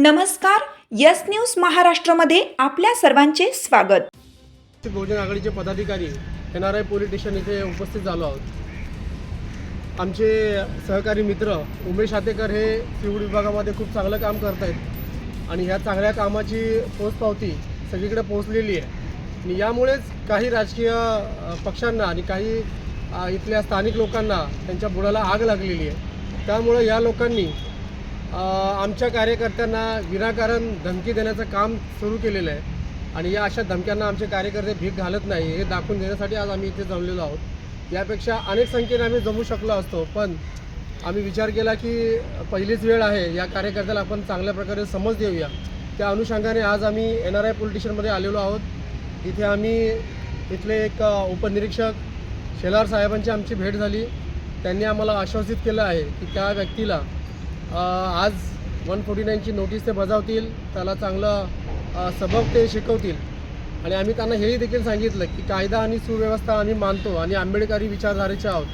नमस्कार yes news महाराष्ट्रमध्ये आपल्या सर्वांचे स्वागत. बहुजन आघाडीचे पदाधिकारी N R I police station इथे उपस्थित झालो आहोत. आमचे सहकारी मित्र उमेश हातेकर हे सिवड विभागामध्ये खूप चांगलं काम करत आहेत आणि ह्या चांगल्या कामाची पोचपावती सगळीकडे पोहोचलेली आहे. आणि यामुळेच काही राजकीय पक्षांना आणि काही इथल्या स्थानिक लोकांना त्यांच्या बुडाला आग लागलेली आहे. त्यामुळं या लोकांनी आमच्या कार्यकर्त्यांना विनाकारण धमकी देण्याचं काम सुरू केलेलं आहे. आणि या अशा धमक्यांना आमचे कार्यकर्ते भीक घालत नाही हे दाखवून देण्यासाठी आज आम्ही इथे जमलेलो आहोत. यापेक्षा अनेक संख्येने आम्ही जमू शकलो असतो पण आम्ही विचार केला की पहिलीच वेळ आहे या कार्यकर्त्याला आपण चांगल्या प्रकारे समज देऊया. त्या अनुषंगाने आज आम्ही एन आर आय पोलिटिशनमध्ये आलेलो आहोत. इथे आम्ही इथले एक उपनिरीक्षक शेलार साहेबांची आमची भेट झाली. त्यांनी आम्हाला आश्वासित केलं आहे की त्या व्यक्तीला आज वन फोर्टी नाईनची नोटीस ते बजावतील त्याला चांगलं सबब सबक ते शिकवतील. आणि आम्ही त्यांना हेही देखील सांगितलं की कायदा आणि सुव्यवस्था आम्ही मानतो आणि आंबेडकरी विचारधारेचे आहोत.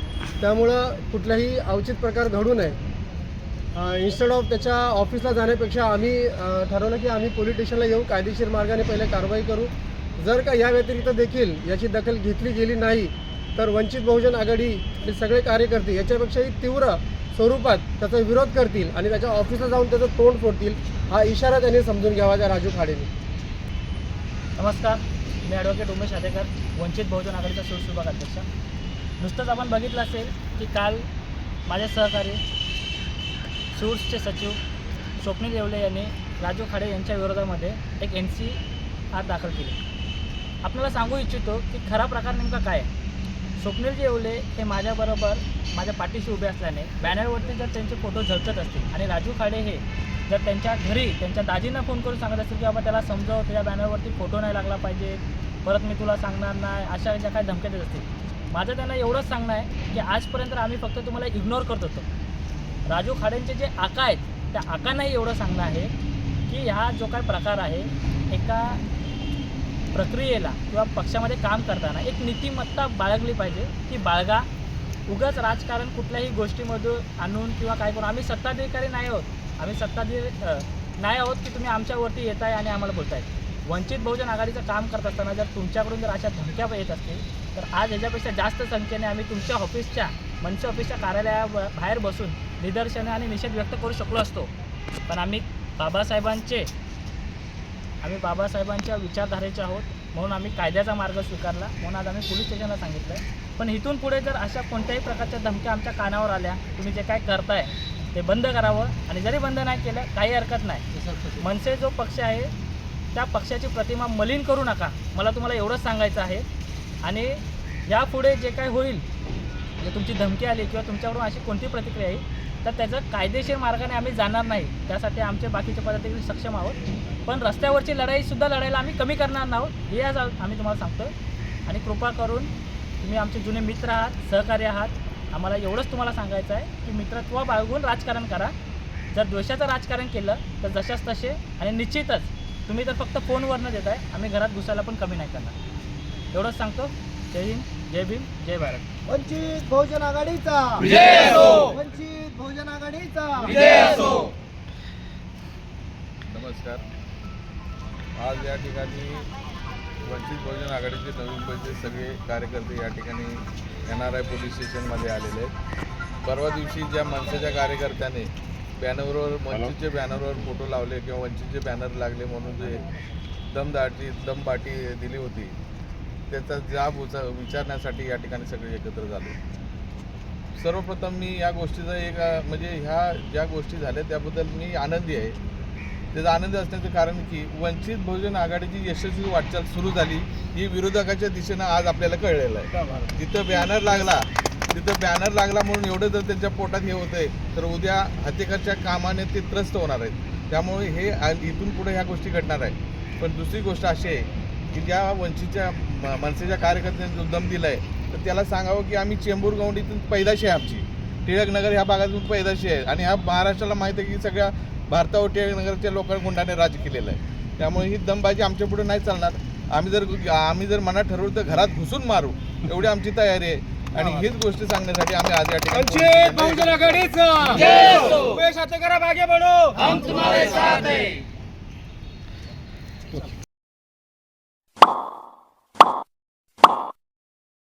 त्यामुळं कुठलाही अवचित प्रकार घडू नये. इन्स्टेड ऑफ त्याच्या ऑफिसला जाण्यापेक्षा आम्ही ठरवलं की आम्ही पोलीस स्टेशनला येऊ कायदेशीर मार्गाने पहिले कारवाई करू. जर का या व्यतिरिक्त देखील याची दखल घेतली गेली नाही तर वंचित बहुजन आघाडी आणि सगळे कार्यकर्ते याच्यापेक्षाही तीव्र स्वरूपात त्याचा विरोध करतील आणि त्याच्या ऑफिसला जाऊन त्याचं तोंड फोडतील हा इशारा त्यांनी समजून घ्यावा त्या राजू खाडेने. नमस्कार मी ॲडव्होकेट उमेश आदेकर वंचित बहुजन आघाडीचा सोर्स अध्यक्ष. नुसतंच आपण बघितलं असेल की काल माझे सहकारी सूर्सचे सचिव स्वप्नील येवले यांनी राजू खाडे यांच्या विरोधामध्ये एक एन सी आर दाखल केली. आपल्याला सांगू इच्छितो की खरा प्रकार नेमका काय आहे? स्वप्नील येवले हे माझ्याबरोबर माझ्या पाठीशी उभे असल्याने बॅनरवरती जर त्यांचे फोटो झळकत असतील आणि राजू खाडे हे जर त्यांच्या घरी त्यांच्या दाजींना फोन करून सांगत असतील की बाबा त्याला समजाव त्याच्या बॅनरवरती फोटो नाही लागला पाहिजे परत मी तुला सांगणार नाही अशा ज्या काही धमक्या देत असतील. माझं त्यांना एवढंच सांगणं आहे की आजपर्यंत आम्ही फक्त तुम्हाला इग्नोर करत होतो. राजू खाडेंचे जे आका आहेत त्या आकांनाही एवढं सांगणं आहे की हा जो काय प्रकार आहे एका प्रक्रियेला किंवा पक्षामध्ये काम करताना एक नीतिमत्ता बाळगली पाहिजे की बाळगा. उगाच राजकारण कुठल्याही गोष्टीमधून आणून किंवा काय करून आम्ही सत्ताधिकारी नाही आहोत. आम्ही सत्ताधिकारी नाही आहोत की तुम्ही आमच्यावरती येत आहे आणि आम्हाला बोलताय. वंचित बहुजन आघाडीचं काम करत असताना जर तुमच्याकडून जर अशा धमक्या येत असतील तर आज ह्याच्यापेक्षा जास्त संख्येने आम्ही तुमच्या ऑफिसच्या मनसे ऑफिसच्या कार्यालया बाहेर बसून निदर्शने आणि निषेध व्यक्त करू शकलो असतो. पण आम्ही बाबासाहेबांचे आम्ही बाबासाहेबांच्या विचारधारेचे आहोत म्हणून आम्ही कायद्याचा मार्ग स्वीकारला. म्हणून आज आम्ही पोलीस स्टेशनला सांगितलं आहे पण इथून पुढे जर अशा कोणत्याही प्रकारच्या धमक्या आमच्या कानावर आल्या तुम्ही जे काय करताय ते बंद करावं. आणि जरी बंद नाही केलं काही हरकत नाही. मनसे जो पक्ष आहे त्या पक्षाची प्रतिमा मलिन करू नका. मला तुम्हाला एवढंच सांगायचं आहे. आणि यापुढे जे काय होईल म्हणजे तुमची धमकी आली किंवा तुमच्यावरून अशी कोणती प्रतिक्रिया येईल तर त्याचं कायदेशीर मार्गाने आम्ही जाणार नाही. त्यासाठी आमचे बाकीचे पदाधिकारी सक्षम आहोत. पण रस्त्यावरची लढाईसुद्धा लढायला आम्ही कमी करणार नाहोत हे आज आम्ही तुम्हाला सांगतो आणि कृपा करून तुम्ही आमचे जुने मित्र आहात सहकारी आहात. आम्हाला एवढंच तुम्हाला सांगायचं आहे की मित्रत्व बाळगून राजकारण करा. जर द्वेषाचं राजकारण केलं तर जशाच तसे आणि निश्चितच तुम्ही तर फक्त फोनवरनं देत आहे आम्ही घरात घुसायला पण कमी नाही करणार. एवढंच सांगतो. जय हिंद जय भीम जय भारत. वंचित बहुजन आघाडीचा. वंचित बहुजन आघाडीचा नमस्कार. आज या ठिकाणी वंचित बहुजन आघाडीचे नवी मुंबईचे सगळे कार्यकर्ते या ठिकाणी एन आर आय पोलीस स्टेशनमध्ये आलेले आहेत. परवा दिवशी ज्या मनसेच्या कार्यकर्त्याने बॅनरवर वंचितचे बॅनरवर फोटो लावले किंवा वंचितचे बॅनर लागले म्हणून जे दमदाटी दमबाटी दिली होती त्याचा जाब उचा विचारण्यासाठी या ठिकाणी सगळे एकत्र झाले. सर्वप्रथम मी या गोष्टीचा एक म्हणजे ह्या ज्या गोष्टी झाल्या त्याबद्दल मी आनंदी आहे. त्याचा आनंद असण्याचं कारण की वंचित बहुजन आघाडीची यशस्वी वाटचाल सुरू झाली ही विरोधकाच्या दिशेनं आज आपल्याला कळलेलं आहे. जिथं बॅनर लागला तिथं बॅनर लागला म्हणून एवढं जर त्यांच्या पोटात हे होतंय तर उद्या हत्येकरच्या कामाने ते त्रस्त होणार आहेत. त्यामुळे हे इथून पुढे ह्या गोष्टी घडणार आहेत. पण दुसरी गोष्ट अशी आहे की ज्या वंचितच्या म- मनसेच्या कार्यकर्त्यांनी जो दम दिला आहे तर त्याला सांगावं की आम्ही चेंबूर गौंडीतून पैदाशी आहे आमची. टिळकनगर ह्या भागातून पैदाशी आहे. आणि ह्या महाराष्ट्राला माहीत आहे की सगळ्या भारतावर टिळकनगरच्या लोकांना गुंडाने राज केलेलं आहे. त्यामुळे ही दमबाजी आमच्या पुढे नाही चालणार. आम्ही जर आम्ही जर मनात ठरवलं तर घरात घुसून मारू. एवढी आमची तयारी आहे. आणि हीच गोष्ट सांगण्यासाठी आम्ही आज या ठिकाणी बहुजन आघाडीचा